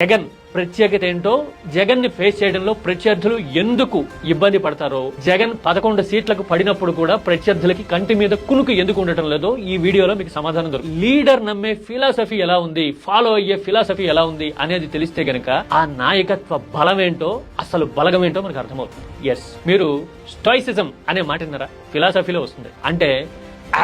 జగన్ ప్రత్యేకత ఏంటో జగన్ని ఫేస్ చేయడంలో ప్రత్యర్థులు ఎందుకు ఇబ్బంది పడతారో జగన్ పదకొండు సీట్లకు పడినప్పుడు కూడా ప్రత్యర్థులకి కంటి మీద కునుకు ఎందుకు ఉండటం లేదో ఈ వీడియోలో మీకు సమాధానం దొరుకు లీడర్ నమ్మే ఫిలాసఫీ ఎలా ఉంది ఫాలో అయ్యే ఫిలాసఫీ ఎలా ఉంది అనేది తెలిస్తే గనక ఆ నాయకత్వ బలం ఏంటో అసలు బలగం ఏంటో మనకు అర్థమవుతుంది. ఎస్ మీరు స్టాయిసిజం అనే మాట విన్నారా? ఫిలాసఫీలో వస్తుంది. అంటే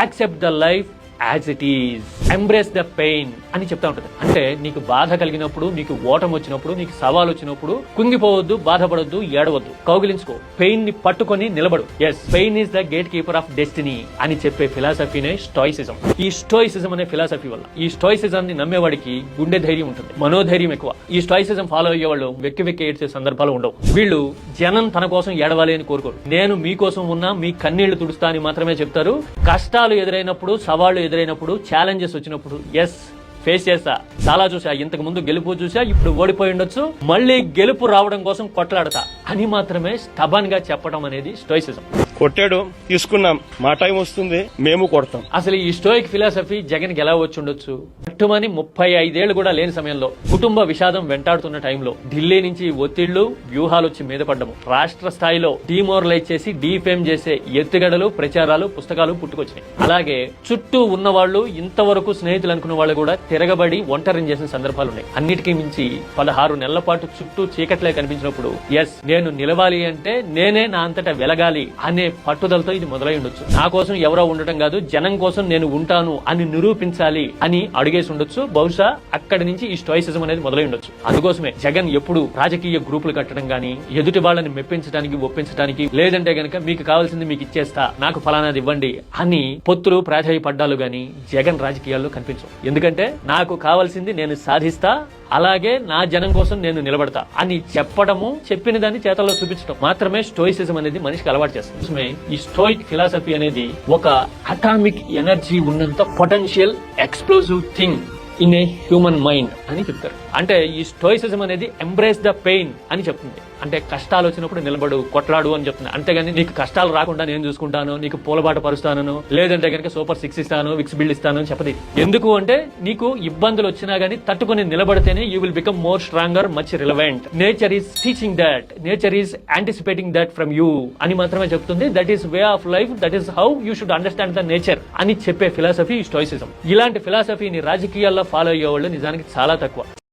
accept the life as it is embrace the pain అని చెప్తా ఉంటుంది. అంటే నీకు బాధ కలిగినప్పుడు నీకు ఓటం వచ్చినప్పుడు నీకు సవాల్ వచ్చినప్పుడు కుంగిపోవద్దు బాధపడొద్దు ఏడవద్దు. కౌగిలించుకో. పెయిన్ని పట్టుకొని నిలబడు. Yes pain is the gate keeper of destiny అని చెప్పే ఫిలాసఫీనే స్టోయిసిజం ఈ స్టోయిసిజం అనే ఫిలాసఫీ వల్ల ఈ స్టోయిసిజం ని నమ్మేవాడికి గుండె ధైర్యం ఉంటుంది. మనోధైర్యం ఎక్కువ. ఈ స్టాయిసిజం ఫాలో అయ్యే వాళ్ళు వెక్కి వెక్కి ఏడ్చే సందర్భాలు ఉండవు. వీళ్ళు జనం తన కోసం ఏడవాలి అని కోరుకోరు. నేను మీకోసం ఉన్నా మీ కన్నీళ్ళు తుడుస్తా అని మాత్రమే చెప్తారు. కష్టాలు ఎదురైనప్పుడు సవాళ్ళు ఎదురైనప్పుడు ఛాలెంజెస్ వచ్చినప్పుడు ఎస్ ఫేస్ చేస్తా చాలా చూసా ఇంతకు ముందు గెలుపు చూసా ఇప్పుడు ఓడిపోయి ఉండొచ్చు. మళ్ళీ గెలుపు రావడం కోసం కొట్లాడతా అని మాత్రమే స్టబన్గా చెప్పడం అనేది స్టోయిసిజం కొట్టాడు తీసుకున్నాం. మా టైం వస్తుంది మేము కొడతాం. అసలు ఈ స్టోయిక్ ఫిలాసఫీ జగన్కి ఎలా వచ్చి ఉండొచ్చు? పట్టుమని ముప్పై ఐదేళ్ళు కూడా లేని సమయంలో కుటుంబ విషాదం వెంటాడుతున్న టైంలో ఢిల్లీ నుంచి ఒత్తిళ్ళు వ్యూహాలు వచ్చి మీద పడ్డము. రాష్ట్ర స్థాయిలో డిమోరలైజ్ చేసి డీఫేమ్ చేసే ఎత్తుగడలు ప్రచారాలు పుస్తకాలు పుట్టుకొచ్చినాయి. అలాగే చుట్టూ ఉన్న వాళ్ళు ఇంతవరకు స్నేహితులు అనుకున్న వాళ్ళు కూడా తిరగబడి ఒంటరిని చేసిన సందర్భాలు ఉన్నాయి. అన్నిటికీ మించి పదహారు నెలల పాటు చుట్టూ చీకట్లే కనిపించినప్పుడు ఎస్ నేను నిలవాలి అంటే నేనే నా అంతటా వెలగాలి అనే పట్టుదలతో ఇది మొదలై ఉండొచ్చు. నా కోసం ఎవరో ఉండటం కాదు జనం కోసం నేను ఉంటాను అని నిరూపించాలి అని అడిగే చేసి ఉండొచ్చు. బహుశా అక్కడి నుంచి ఈ స్టోయిసిజం అనేది మొదలై ఉండొచ్చు. అందుకోసమే జగన్ ఎప్పుడు రాజకీయ గ్రూపులు కట్టడం గానీ ఎదుటి వాళ్ళని మెప్పించడానికి ఒప్పించడానికి లేదంటే గనక మీకు కావాల్సింది మీకు ఇచ్చేస్తా నాకు ఫలానాది ఇవ్వండి అని పొత్తులు ప్రాధాయపడ్డాలు గాని జగన్ రాజకీయాల్లో కనిపించవు. ఎందుకంటే నాకు కావాల్సింది నేను సాధిస్తా అలాగే నా జనం కోసం నేను నిలబడతా అని చెప్పడము చెప్పిన దాన్ని చేతల్లో చూపించడం మాత్రమే స్టోయిసిజం అనేది మనిషికి అలవాటు చేస్తుంది. ఈ స్టోయిక్ ఫిలాసఫీ అనేది ఒక అటామిక్ ఎనర్జీ ఉన్నంత potential explosive thing in a human mind అని చెప్తారు. అంటే ఈ స్టోయిసిజం అనేది ఎంబ్రేస్ ద పెయిన్ అని చెప్తుంది. అంటే కష్టాలు వచ్చినప్పుడు నిలబడు కొట్లాడు అని చెప్తున్నా. అంతేగాని నీకు కష్టాలు రాకుండా నేను చూసుకుంటాను నీకు పూలబాట పరుస్తాను లేదంటే కనుక సూపర్ సిక్స్ ఇస్తాను విక్స్ బిల్డ్ ఇస్తాను అని చెప్పది. ఎందుకు అంటే నీకు ఇబ్బందులు వచ్చినా గానీ తట్టుకొని నిలబడితేనే you will become more stronger much relevant nature is teaching that nature is anticipating that from you అని మాత్రమే చెప్తుంది. That is way of life that is how you should understand the nature అని చెప్పే ఫిలాసఫీ స్టోయిసిజం ఇలాంటి ఫిలాసఫీని రాజకీయాల్లో follow అయ్యే వాళ్ళు నిజానికి చాలా తక్కువ.